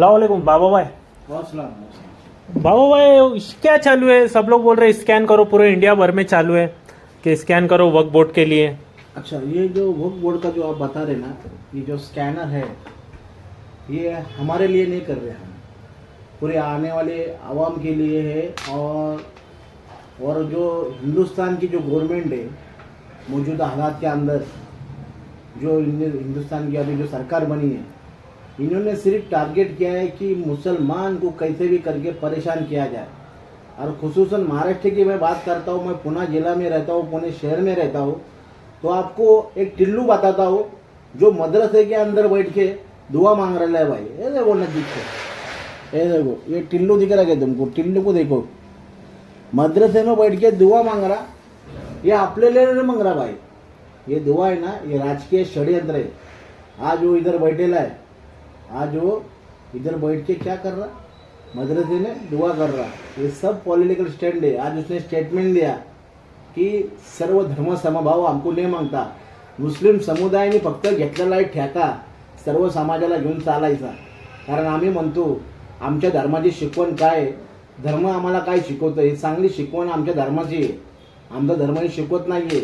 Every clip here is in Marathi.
सलामकुम बाबा भाई। बाबा भाई, क्या चालू है? सब लोग बोल रहे हैं स्कैन करो पूरे इंडिया भर में चालू है, कि स्कैन करो वर्क बोर्ड के लिए। अच्छा ये जो वर्क बोर्ड का जो आप बता रहे ना, ये जो स्कैनर है, ये हमारे लिए नहीं कर रहे हम। पूरे आने वाले आवाम के लिए है, और और जो हिंदुस्तान की जो गवर्नमेंट है, मौजूदा हालात के अंदर, जो हिंदुस्तान की अभी जो सरकार बनी है इन्होंने सिर्फ़ टारगेट किया है कि मुसलमान को कैसे भी करके परेशान किया जाए। और खसूस महाराष्ट्र की मैं बात करता हूँ, मैं पुणे जिला में रहता हूँ, पुणे शहर में रहता हूँ तो आपको एक टिल्लू बताता हूँ, जो मदरसे के अंदर बैठ के दुआ मांग रहा है भाई। ये देखो नज़दीक से। ये देखो, ये टिल्लू दिख रहा है तुमको। टिल्लू को देखो। मदरसे में बैठ के दुआ मांग रहा। ये आपल्याला नहीं मांग रहा भाई। ये दुआ है ना, ये राजकीय षड्यंत्र है। आज वो इधर बैठेला है। आज वो इधर बैठ के क्या कर रहा? मदरसे में दुआ कर रहा। ये सब पॉलिटिकल स्टैंड है। आज उसने स्टेटमेंट दिया की सर्व धर्म समभाव हमको नाही मागता। मुस्लिम समुदायाने फक्त घेतलेला आहे ठेका। सर्व समाजाला घेऊन चालायचा। कारण आम्ही म्हणतो आमच्या धर्माची शिकवण काय? धर्म आम्हाला काय शिकवतं? ही चांगली शिकवण आमच्या धर्माची आहे. आमचा धर्म हे शिकवत नाही आहे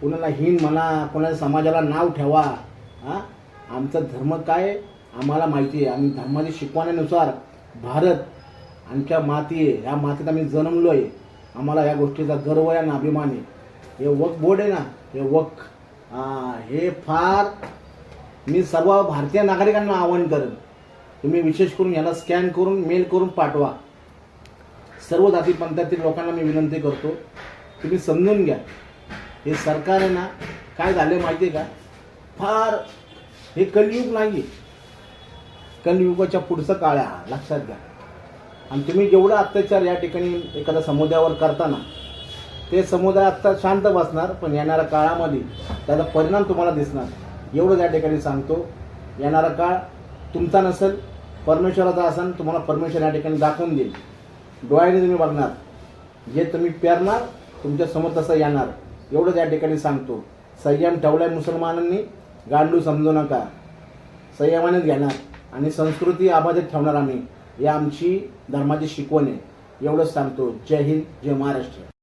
कुणाला हीन म्हणा कोणाला समाजाला नाव ठेवा. हां? आमचा धर्म काय? आम्हाला माहिती आहे. आम्ही धर्माच्या शिकवण्यानुसार भारत आमच्या माती आहे. ह्या मातीत आम्ही जन्मलो आहे. आम्हाला या गोष्टीचा गर्व आहे आणि अभिमान आहे. हे वक बोर्ड आहे ना हे वक. हे फार मी सर्व भारतीय नागरिकांना आवाहन करेन. तुम्ही विशेष करून याला स्कॅन करून मेल करून पाठवा. सर्व जाती पंथातील लोकांना मी विनंती करतो तुम्ही समजून घ्या. हे सरकार आहे ना काय झालं माहिती आहे का? फार हे कलियुग नाही आहे कलयुगाच्या पुढचं काळ आहे हा लक्षात घ्या. आणि तुम्ही जेवढा अत्याचार या ठिकाणी एखाद्या समुदायावर करताना ते समुदाय आत्ता शांत बसणार पण येणाऱ्या काळामध्ये त्याचा परिणाम तुम्हाला दिसणार. एवढं या ठिकाणी सांगतो येणारा काळ तुमचा नसेल परमेश्वराचा असेल तुम्हाला परमेश्वर या ठिकाणी दाखवून देईल. डोळ्याने तुम्ही बघणार जे तुम्ही पेरणार तुमच्यासमोर तसं येणार. एवढंच या ठिकाणी सांगतो. संयम ठेवलाय मुसलमानांनी गांडू समजू नका. संयमानेच घेणार. आणि संस्कृती अबाधित ठेवणार आम्ही. ही आमची धर्माची शिकवण आहे. एवढंच सांगतो. जय हिंद जय महाराष्ट्र.